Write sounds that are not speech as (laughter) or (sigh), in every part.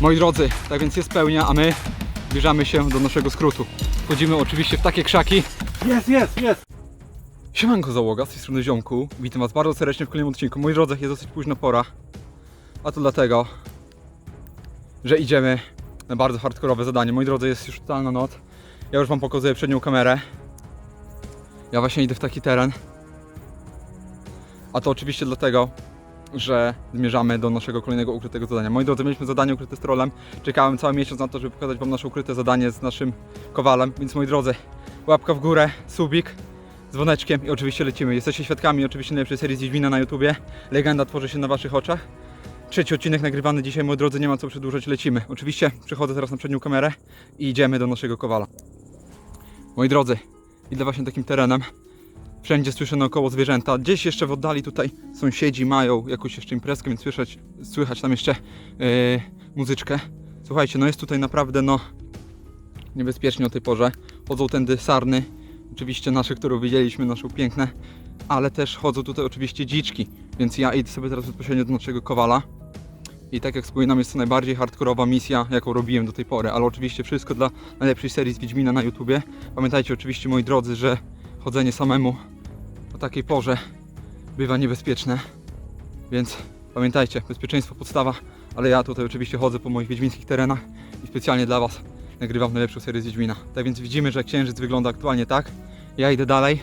Moi drodzy, tak więc jest pełnia, a my zbliżamy się do naszego skrótu. Wchodzimy oczywiście w takie krzaki. Jest, jest, jest! Siemanko załoga, z tej strony Ziomku. Witam Was bardzo serdecznie w kolejnym odcinku. Moi drodzy, jest dosyć późna pora. A to dlatego, że idziemy na bardzo hardkorowe zadanie. Moi drodzy, jest już totalna noc. Ja już Wam pokazuję przednią kamerę. Ja właśnie idę w taki teren. A to oczywiście dlatego, że zmierzamy do naszego kolejnego ukrytego zadania. Moi drodzy, mieliśmy zadanie ukryte z trolem. Czekałem cały miesiąc na to, żeby pokazać Wam nasze ukryte zadanie z naszym kowalem. Więc moi drodzy, łapka w górę, subik, dzwoneczkiem i oczywiście lecimy. Jesteście świadkami oczywiście najlepszej serii z Wiedźmina na YouTubie. Legenda tworzy się na Waszych oczach. Trzeci odcinek nagrywany dzisiaj, moi drodzy, nie ma co przedłużać, lecimy. Oczywiście przechodzę teraz na przednią kamerę i idziemy do naszego kowala. Moi drodzy, idę właśnie takim terenem. Wszędzie słyszę naokoło zwierzęta. Gdzieś jeszcze w oddali tutaj sąsiedzi mają jakąś jeszcze imprezkę, więc słyszeć, słychać tam jeszcze yy, muzyczkę. Słuchajcie, no jest tutaj naprawdę no niebezpiecznie o tej porze. Chodzą tędy sarny, oczywiście nasze, które widzieliśmy, nasze piękne, ale też chodzą tutaj oczywiście dziczki, więc ja idę sobie teraz bezpośrednio do naszego kowala. I tak jak wspominam, jest to najbardziej hardkorowa misja, jaką robiłem do tej pory, ale oczywiście wszystko dla najlepszej serii z Wiedźmina na YouTubie. Pamiętajcie oczywiście, moi drodzy, że chodzenie samemu takiej porze bywa niebezpieczne, więc pamiętajcie, bezpieczeństwo podstawa, ale ja tutaj oczywiście chodzę po moich wiedźmińskich terenach i specjalnie dla Was nagrywam najlepszą serię z Wiedźmina. Tak więc widzimy, że księżyc wygląda aktualnie tak. Ja idę dalej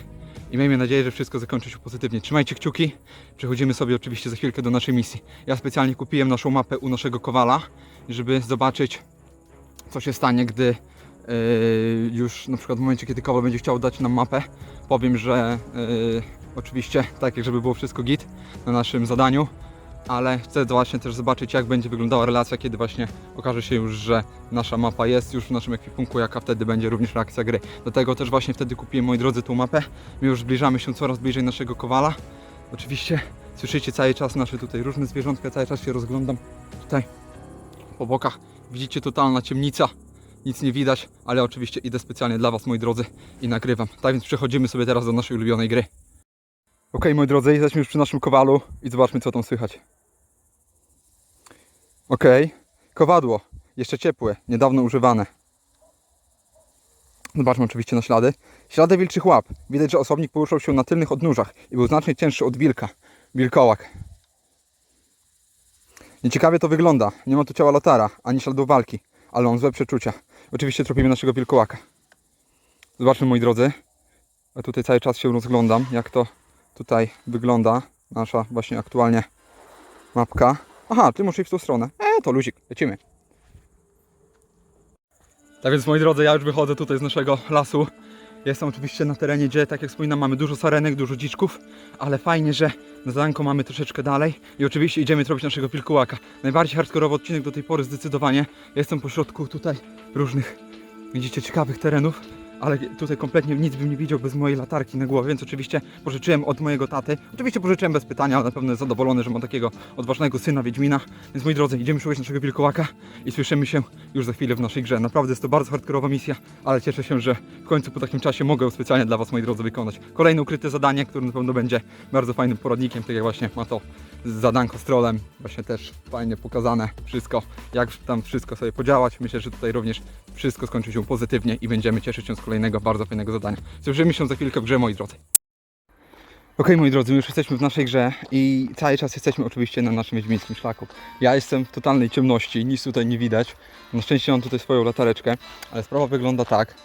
i miejmy nadzieję, że wszystko zakończy się pozytywnie. Trzymajcie kciuki. Przechodzimy sobie oczywiście za chwilkę do naszej misji. Ja specjalnie kupiłem naszą mapę u naszego kowala, żeby zobaczyć, co się stanie, gdy już na przykład w momencie, kiedy kowal będzie chciał dać nam mapę, powiem, że yy, oczywiście tak, jak żeby było wszystko git na naszym zadaniu, ale chcę właśnie też zobaczyć, jak będzie wyglądała relacja, kiedy właśnie okaże się już, że nasza mapa jest już w naszym ekwipunku, jaka wtedy będzie również reakcja gry. Dlatego też właśnie wtedy kupiłem, moi drodzy, tą mapę. My już zbliżamy się coraz bliżej naszego kowala. Oczywiście słyszycie cały czas nasze tutaj różne zwierzątka, cały czas się rozglądam tutaj po bokach. Widzicie totalna ciemnica, nic nie widać, ale oczywiście idę specjalnie dla Was, moi drodzy, i nagrywam. Tak więc przechodzimy sobie teraz do naszej ulubionej gry. Ok, moi drodzy, jesteśmy już przy naszym kowalu i zobaczmy, co tam słychać. Ok, kowadło, jeszcze ciepłe, niedawno używane. Zobaczmy oczywiście na ślady. Ślady wilczych łap. Widać, że osobnik poruszał się na tylnych odnóżach i był znacznie cięższy od wilka. Wilkołak. Nieciekawie to wygląda. Nie ma tu ciała Lotara, ani śladów walki, ale on złe przeczucia. Oczywiście tropimy naszego wilkołaka. Zobaczmy, moi drodzy. Ja tutaj cały czas się rozglądam, jak to tutaj wygląda. Nasza właśnie aktualnie mapka. Aha, ty muszę iść w tą stronę. E, to luzik, lecimy. Tak więc moi drodzy, ja już wychodzę tutaj z naszego lasu. Jestem oczywiście na terenie, gdzie tak jak wspominam mamy dużo sarenek, dużo dziczków, ale fajnie, że na zadanko mamy troszeczkę dalej i oczywiście idziemy zrobić naszego wilkołaka. Najbardziej hardkorowy odcinek do tej pory zdecydowanie. Jestem po środku tutaj różnych, widzicie, ciekawych terenów, ale tutaj kompletnie nic bym nie widział bez mojej latarki na głowie, więc oczywiście pożyczyłem od mojego taty. Oczywiście pożyczyłem bez pytania, ale na pewno jest zadowolony, że mam takiego odważnego syna Wiedźmina. Więc moi drodzy, idziemy szukać naszego wilkołaka i słyszymy się już za chwilę w naszej grze. Naprawdę jest to bardzo hardkorowa misja, ale cieszę się, że w końcu po takim czasie mogę specjalnie dla Was, moi drodzy, wykonać. Kolejne ukryte zadanie, które na pewno będzie bardzo fajnym poradnikiem, tak jak właśnie ma to zadanko z trolem. Właśnie też fajnie pokazane wszystko, jak tam wszystko sobie podziałać. Myślę, że tutaj również wszystko skończy się pozytywnie i będziemy cieszyć się z kolejnego bardzo fajnego zadania. Słyszymy się za chwilkę w grze, moi drodzy. Ok, moi drodzy, już jesteśmy w naszej grze i cały czas jesteśmy oczywiście na naszym wiedźmińskim szlaku. Ja jestem w totalnej ciemności, nic tutaj nie widać. Na szczęście mam tutaj swoją latareczkę, ale sprawa wygląda tak,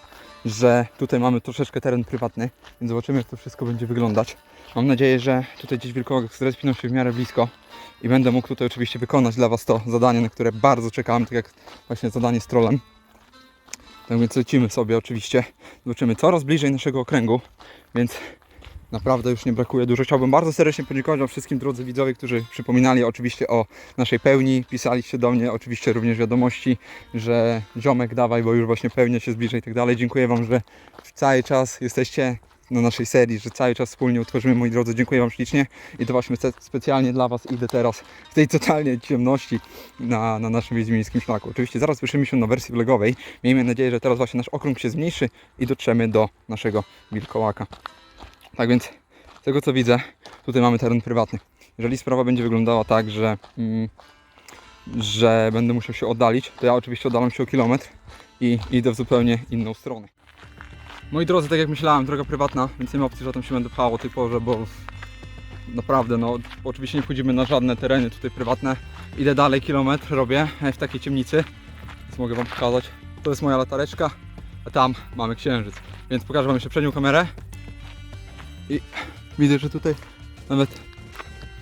że tutaj mamy troszeczkę teren prywatny, więc zobaczymy jak to wszystko będzie wyglądać. Mam nadzieję, że tutaj gdzieś wilkołak zrespiną się w miarę blisko i będę mógł tutaj oczywiście wykonać dla Was to zadanie, na które bardzo czekałem, tak jak właśnie zadanie z trolem. Tak więc lecimy sobie oczywiście, zobaczymy coraz bliżej naszego okręgu, więc naprawdę już nie brakuje dużo. Chciałbym bardzo serdecznie podziękować wszystkim drodzy widzowie, którzy przypominali oczywiście o naszej pełni, pisaliście do mnie oczywiście również wiadomości, że ziomek dawaj, bo już właśnie pełnia się zbliża i tak dalej. Dziękuję Wam, że cały czas jesteście na naszej serii, że cały czas wspólnie utworzymy, moi drodzy. Dziękuję Wam ślicznie i to właśnie spe- specjalnie dla Was idę teraz w tej totalnie ciemności na, na naszym wiedźmińskim szlaku. Oczywiście zaraz słyszymy się na wersji vlogowej. Miejmy nadzieję, że teraz właśnie nasz okrąg się zmniejszy i dotrzemy do naszego wilkołaka. Tak więc, z tego co widzę, tutaj mamy teren prywatny. Jeżeli sprawa będzie wyglądała tak, że mm, że będę musiał się oddalić, to ja oczywiście oddalam się o kilometr i idę w zupełnie inną stronę. Moi drodzy, tak jak myślałem, droga prywatna, więc nie ma opcji, że tam się będę pchał o tej porze, bo naprawdę, no oczywiście nie wchodzimy na żadne tereny tutaj prywatne. Idę dalej kilometr, robię e, w takiej ciemnicy, więc mogę Wam pokazać. To jest moja latareczka, a tam mamy księżyc. Więc pokażę Wam jeszcze przednią kamerę. I widzę, że tutaj nawet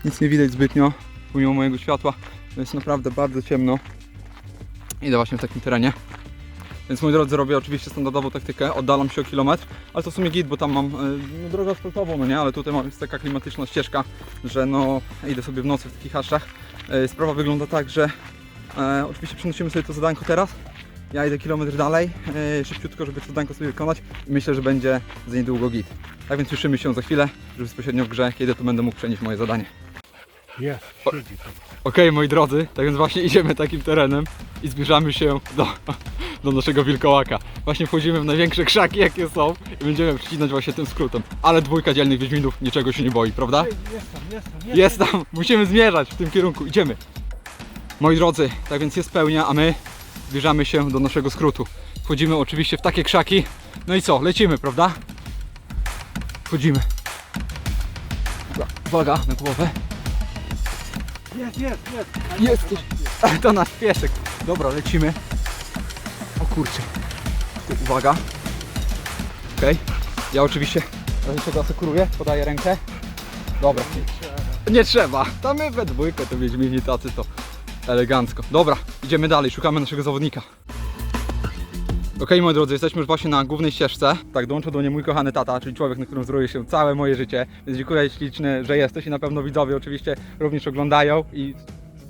nic nie widać zbytnio, pomimo mojego światła. Jest naprawdę bardzo ciemno. Idę właśnie w takim terenie. Więc moi drodzy, robię oczywiście standardową taktykę, oddalam się o kilometr, ale to w sumie git, bo tam mam e, no, drogę asfaltową, no nie, ale tutaj mam, jest taka klimatyczna ścieżka, że no idę sobie w nocy w takich haszczach. E, Sprawa wygląda tak, że e, oczywiście przenosimy sobie to zadanko teraz. Ja idę kilometr dalej, e, szybciutko, żeby to zadanko sobie wykonać i myślę, że będzie za niedługo git. Tak więc słyszymy się za chwilę, że bezpośrednio w grze, kiedy to będę mógł przenieść moje zadanie. Jest, siedzi tu. Okej, moi drodzy, tak więc właśnie idziemy takim terenem i zbliżamy się do, do naszego wilkołaka. Właśnie wchodzimy w największe krzaki, jakie są i będziemy przycinać właśnie tym skrótem. Ale dwójka dzielnych Wiedźminów niczego się nie boi, prawda? Jest tam, jest tam, Jest tam, musimy zmierzać w tym kierunku, idziemy. Moi drodzy, tak więc jest pełnia, a my zbliżamy się do naszego skrótu. Wchodzimy oczywiście w takie krzaki. No i co, lecimy, prawda? Wchodzimy. Uwaga, na głowę. Jest, jest, jest. Jesteś. To nasz piesek. Dobra, lecimy. Kurczę. Uwaga. Okej. Ja oczywiście raczej go asekuruję, podaję rękę. Dobra. Nie trzeba. Tam my we dwójkę to Wiedźmini tacy to elegancko. Dobra, idziemy dalej, szukamy naszego zawodnika. Okej moi drodzy, jesteśmy już właśnie na głównej ścieżce. Tak, dołączył do mnie mój kochany tata, czyli człowiek, na którym wzoruje się całe moje życie. Więc dziękuję ślicznie, że jesteś i na pewno widzowie oczywiście również oglądają i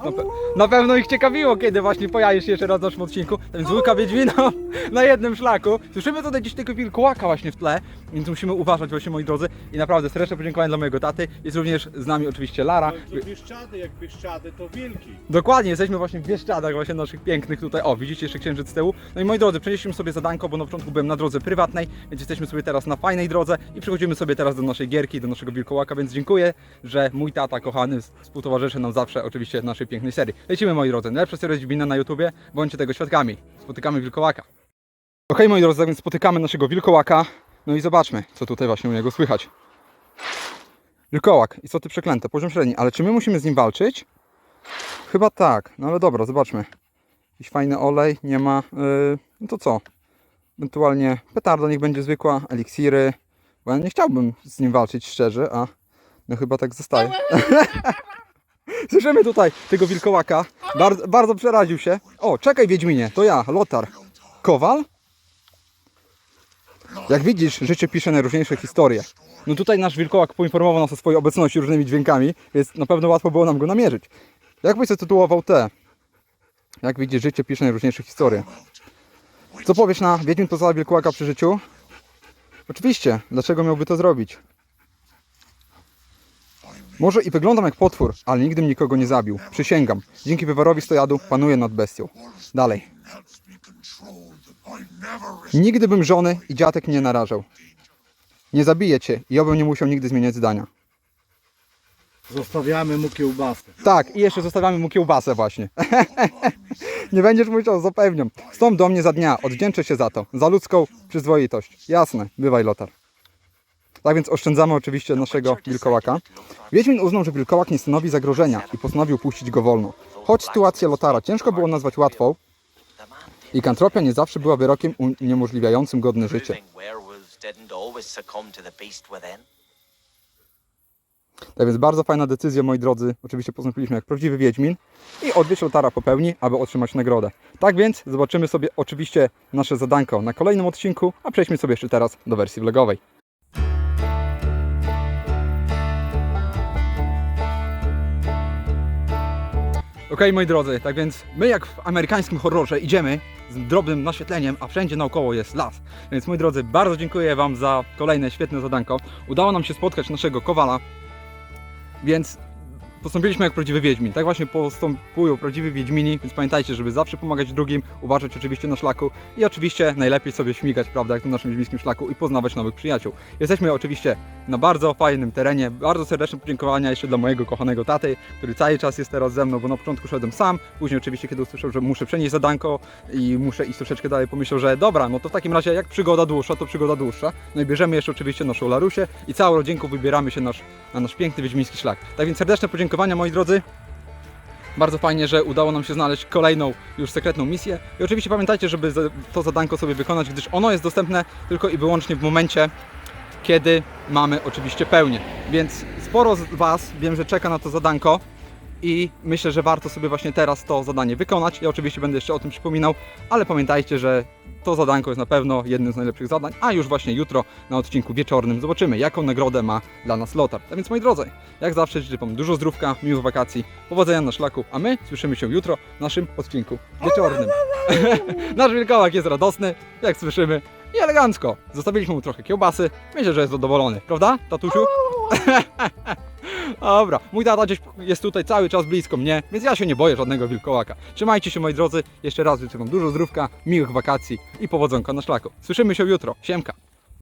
na, pe- na pewno ich ciekawiło, kiedy właśnie pojawisz się jeszcze raz w naszym odcinku. Ten zwykła Wiedźmina (laughs) na jednym szlaku. Słyszymy tutaj gdzieś tego wilkołaka właśnie w tle, więc musimy uważać właśnie moi drodzy. I naprawdę serdeczne podziękowanie dla mojego taty. Jest również z nami oczywiście Lara. To Bieszczady, jak Bieszczady, to wilki. Dokładnie, jesteśmy właśnie w Bieszczadach, właśnie naszych pięknych tutaj. O, widzicie jeszcze księżyc z tyłu. No i moi drodzy, przenieśliśmy sobie zadanko, bo na początku byłem na drodze prywatnej, więc jesteśmy sobie teraz na fajnej drodze i przechodzimy sobie teraz do naszej gierki, do naszego wilkołaka, więc dziękuję, że mój tata kochany współtowarzyszy nam zawsze oczywiście naszej pięknej serii. Lecimy moi drodzy, najlepsza seria Wiedźmina na YouTubie, bądźcie tego świadkami. Spotykamy wilkołaka. Okej moi drodzy, tak spotykamy naszego wilkołaka, no i zobaczmy, co tutaj właśnie u niego słychać. Wilkołak, istoty przeklęte, poziom średni, ale czy my musimy z nim walczyć? Chyba tak, no ale dobra, zobaczmy. Jakiś fajny olej, nie ma. Yy, no to co? Ewentualnie petarda niech będzie zwykła, eliksiry. Bo ja nie chciałbym z nim walczyć szczerze, a no chyba tak zostaje. (laughs) (laughs) Słyszymy tutaj tego wilkołaka. Bardzo, bardzo przeraził się. O, czekaj Wiedźminie, to ja, Lotar. Kowal? Jak widzisz, życie pisze najróżniejsze historie. No tutaj nasz wilkołak poinformował nas o swojej obecności różnymi dźwiękami, więc na pewno łatwo było nam go namierzyć. Jak byś zatytułował te? Jak widzisz, życie pisze najróżniejsze historie. Co powiesz na Wiedźmin pozwala wilkołaka przy życiu? Oczywiście, dlaczego miałby to zrobić? Może i wyglądam jak potwór, ale nigdy nikogo nie zabił. Przysięgam. Dzięki wywarowi stojadu panuję nad bestią. Dalej. Nigdy bym żony i dziadek nie narażał. Nie zabiję cię i obym nie musiał nigdy zmieniać zdania. Zostawiamy mu kiełbasę. Tak, i jeszcze zostawiamy mu kiełbasę właśnie. (laughs) nie będziesz musiał, zapewniam. Stąd do mnie za dnia, odwdzięczę się za to. Za ludzką przyzwoitość. Jasne, bywaj Lotar. Tak więc oszczędzamy oczywiście naszego wilkołaka. Wiedźmin uznał, że wilkołak nie stanowi zagrożenia i postanowił puścić go wolno. Choć sytuację Lotara ciężko było nazwać łatwą, likantropia nie zawsze była wyrokiem uniemożliwiającym godne życie. Tak więc bardzo fajna decyzja, moi drodzy. Oczywiście postąpiliśmy jak prawdziwy Wiedźmin i odwieźć Lotara popełni, aby otrzymać nagrodę. Tak więc zobaczymy sobie oczywiście nasze zadanko na kolejnym odcinku, a przejdźmy sobie jeszcze teraz do wersji vlogowej. Okej, moi drodzy, tak więc my jak w amerykańskim horrorze idziemy z drobnym naświetleniem, a wszędzie naokoło jest las. Więc moi drodzy, bardzo dziękuję Wam za kolejne świetne zadanko. Udało nam się spotkać naszego kowala, więc postąpiliśmy jak prawdziwy Wiedźmin. Tak właśnie postępują prawdziwi Wiedźmini, więc pamiętajcie, żeby zawsze pomagać drugim, uważać oczywiście na szlaku i oczywiście najlepiej sobie śmigać, prawda, jak na naszym wiedźmińskim szlaku i poznawać nowych przyjaciół. Jesteśmy oczywiście na bardzo fajnym terenie. Bardzo serdeczne podziękowania jeszcze dla mojego kochanego taty, który cały czas jest teraz ze mną, bo na początku szedłem sam, później oczywiście kiedy usłyszał, że muszę przenieść zadanko i muszę iść troszeczkę dalej, pomyślał, że dobra, no to w takim razie jak przygoda dłuższa, to przygoda dłuższa. No i bierzemy jeszcze oczywiście naszą Larusię i całą rodzinką wybieramy się nasz, na nasz piękny wiedźmiński szlak. Tak więc serdeczne podziękowania moi drodzy. Bardzo fajnie, że udało nam się znaleźć kolejną już sekretną misję. I oczywiście pamiętajcie, żeby to zadanko sobie wykonać, gdyż ono jest dostępne tylko i wyłącznie w momencie, kiedy mamy oczywiście pełnię. Więc sporo z Was wiem, że czeka na to zadanko i myślę, że warto sobie właśnie teraz to zadanie wykonać. Ja oczywiście będę jeszcze o tym przypominał, ale pamiętajcie, że to zadanko jest na pewno jednym z najlepszych zadań, a już właśnie jutro na odcinku wieczornym zobaczymy, jaką nagrodę ma dla nas Lotar. A więc moi drodzy, jak zawsze życzę Wam dużo zdrówka, miłych wakacji, powodzenia na szlaku, a my słyszymy się jutro w naszym odcinku wieczornym. (laughs) Nasz wilkołak jest radosny, jak słyszymy, i elegancko. Zostawiliśmy mu trochę kiełbasy, myślę, że jest zadowolony, prawda, tatusiu? (laughs) Dobra, mój tata gdzieś jest tutaj cały czas blisko mnie, więc ja się nie boję żadnego wilkołaka. Trzymajcie się moi drodzy, jeszcze raz życzę Wam dużo zdrówka, miłych wakacji i powodzonka na szlaku. Słyszymy się jutro, siemka!